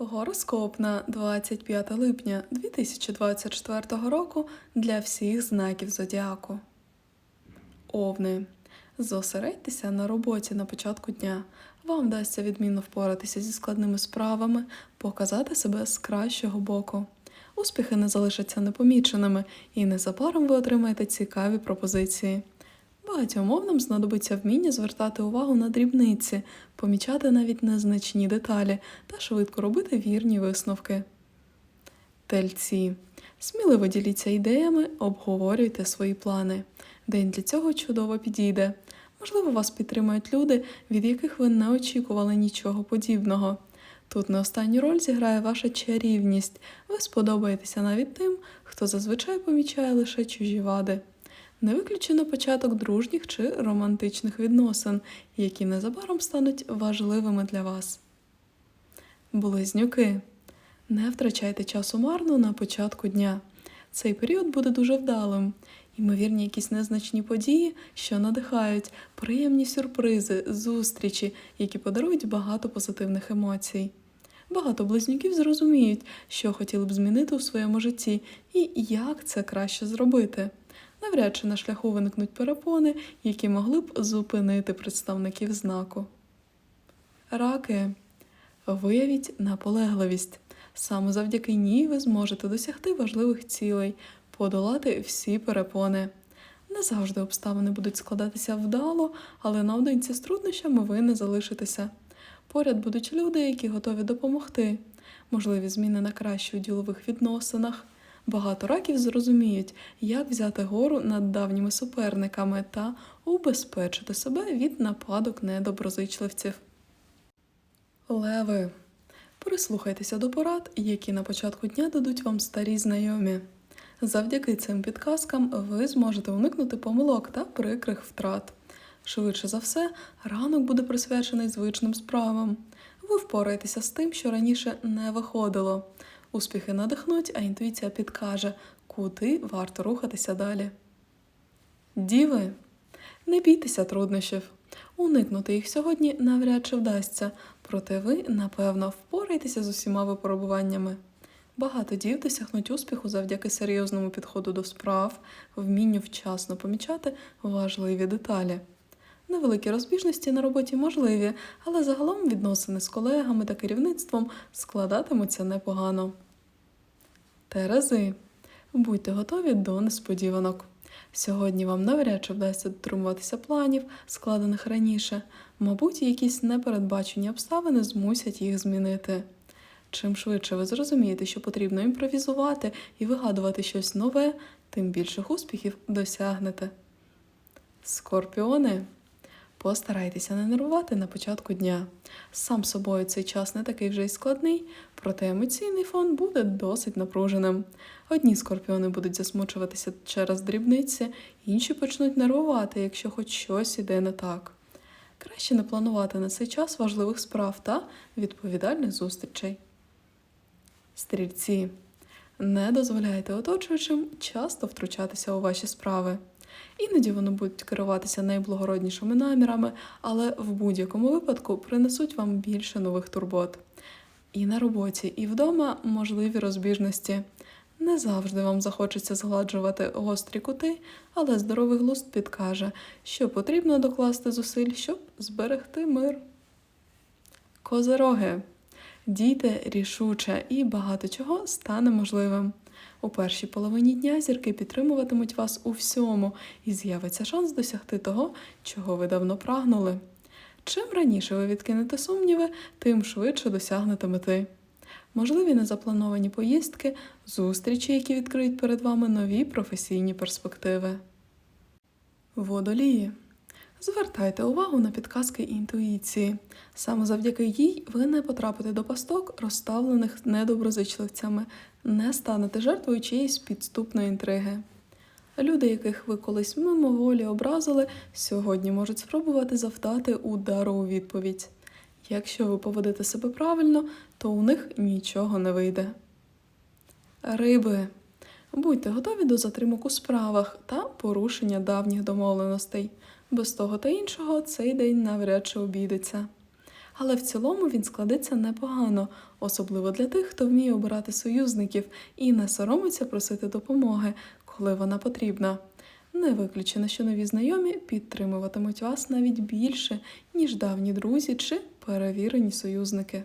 Гороскоп на 25 липня 2024 року для всіх знаків зодіаку. Овни. Зосередьтеся на роботі на початку дня. Вам вдасться відмінно впоратися зі складними справами, показати себе з кращого боку. Успіхи не залишаться непоміченими, і незабаром ви отримаєте цікаві пропозиції. Багатьом овнам знадобиться вміння звертати увагу на дрібниці, помічати навіть незначні деталі та швидко робити вірні висновки. Тельці. Сміливо діліться ідеями, обговорюйте свої плани. День для цього чудово підійде. Можливо, вас підтримують люди, від яких ви не очікували нічого подібного. Тут не останню роль зіграє ваша чарівність. Ви сподобаєтеся навіть тим, хто зазвичай помічає лише чужі вади. Не виключено початок дружніх чи романтичних відносин, які незабаром стануть важливими для вас. Близнюки. Не втрачайте часу марно на початку дня. Цей період буде дуже вдалим. Ймовірні якісь незначні події, що надихають, приємні сюрпризи, зустрічі, які подарують багато позитивних емоцій. Багато близнюків зрозуміють, що хотіли б змінити у своєму житті і як це краще зробити. Навряд чи на шляху виникнуть перепони, які могли б зупинити представників знаку. Раки. Виявіть наполегливість. Саме завдяки ній ви зможете досягти важливих цілей, подолати всі перепони. Не завжди обставини будуть складатися вдало, але наодинці з труднощами ви не залишитеся. Поряд будуть люди, які готові допомогти, можливі зміни на краще у ділових відносинах. Багато раків зрозуміють, як взяти гору над давніми суперниками та убезпечити себе від нападок недоброзичливців. Леви. Прислухайтеся до порад, які на початку дня дадуть вам старі знайомі. Завдяки цим підказкам ви зможете уникнути помилок та прикрих втрат. Швидше за все, ранок буде присвячений звичним справам. Ви впораєтеся з тим, що раніше не виходило. Успіхи надихнуть, а інтуїція підкаже, куди варто рухатися далі. Діви. Не бійтеся труднощів. Уникнути їх сьогодні навряд чи вдасться, проте ви, напевно, впораєтеся з усіма випробуваннями. Багато дів досягнуть успіху завдяки серйозному підходу до справ, вмінню вчасно помічати важливі деталі. Невеликі розбіжності на роботі можливі, але загалом відносини з колегами та керівництвом складатимуться непогано. Терези. Будьте готові до несподіванок. Сьогодні вам навряд чи вдасться дотримуватися планів, складених раніше. Мабуть, якісь непередбачені обставини змусять їх змінити. Чим швидше ви зрозумієте, що потрібно імпровізувати і вигадувати щось нове, тим більших успіхів досягнете. Скорпіони. Постарайтеся не нервувати на початку дня. Сам собою цей час не такий вже й складний, проте емоційний фон буде досить напруженим. Одні скорпіони будуть засмучуватися через дрібниці, інші почнуть нервувати, якщо хоч щось іде не так. Краще не планувати на цей час важливих справ та відповідальних зустрічей. Стрільці. Не дозволяйте оточуючим часто втручатися у ваші справи. Іноді вони будуть керуватися найблагороднішими намірами, але в будь-якому випадку принесуть вам більше нових турбот. І на роботі, і вдома можливі розбіжності. Не завжди вам захочеться згладжувати гострі кути, але здоровий глузд підкаже, що потрібно докласти зусиль, щоб зберегти мир. Козероги. Дійте рішуче і багато чого стане можливим. У першій половині дня зірки підтримуватимуть вас у всьому, і з'явиться шанс досягти того, чого ви давно прагнули. Чим раніше ви відкинете сумніви, тим швидше досягнете мети. Можливі незаплановані поїздки, зустрічі, які відкриють перед вами нові професійні перспективи. Водолії. Звертайте увагу на підказки інтуїції. Саме завдяки їй ви не потрапите до пасток, розставлених недоброзичливцями, не станете жертвою чиєїсь підступної інтриги. Люди, яких ви колись мимоволі образили, сьогодні можуть спробувати завдати удару у відповідь. Якщо ви поведете себе правильно, то у них нічого не вийде. Риби. Будьте готові до затримок у справах та порушення давніх домовленостей. Без того та іншого цей день навряд чи обійдеться. але в цілому він складеться непогано, особливо для тих, хто вміє обирати союзників і не соромиться просити допомоги, коли вона потрібна. Не виключено, що нові знайомі підтримуватимуть вас навіть більше, ніж давні друзі чи перевірені союзники.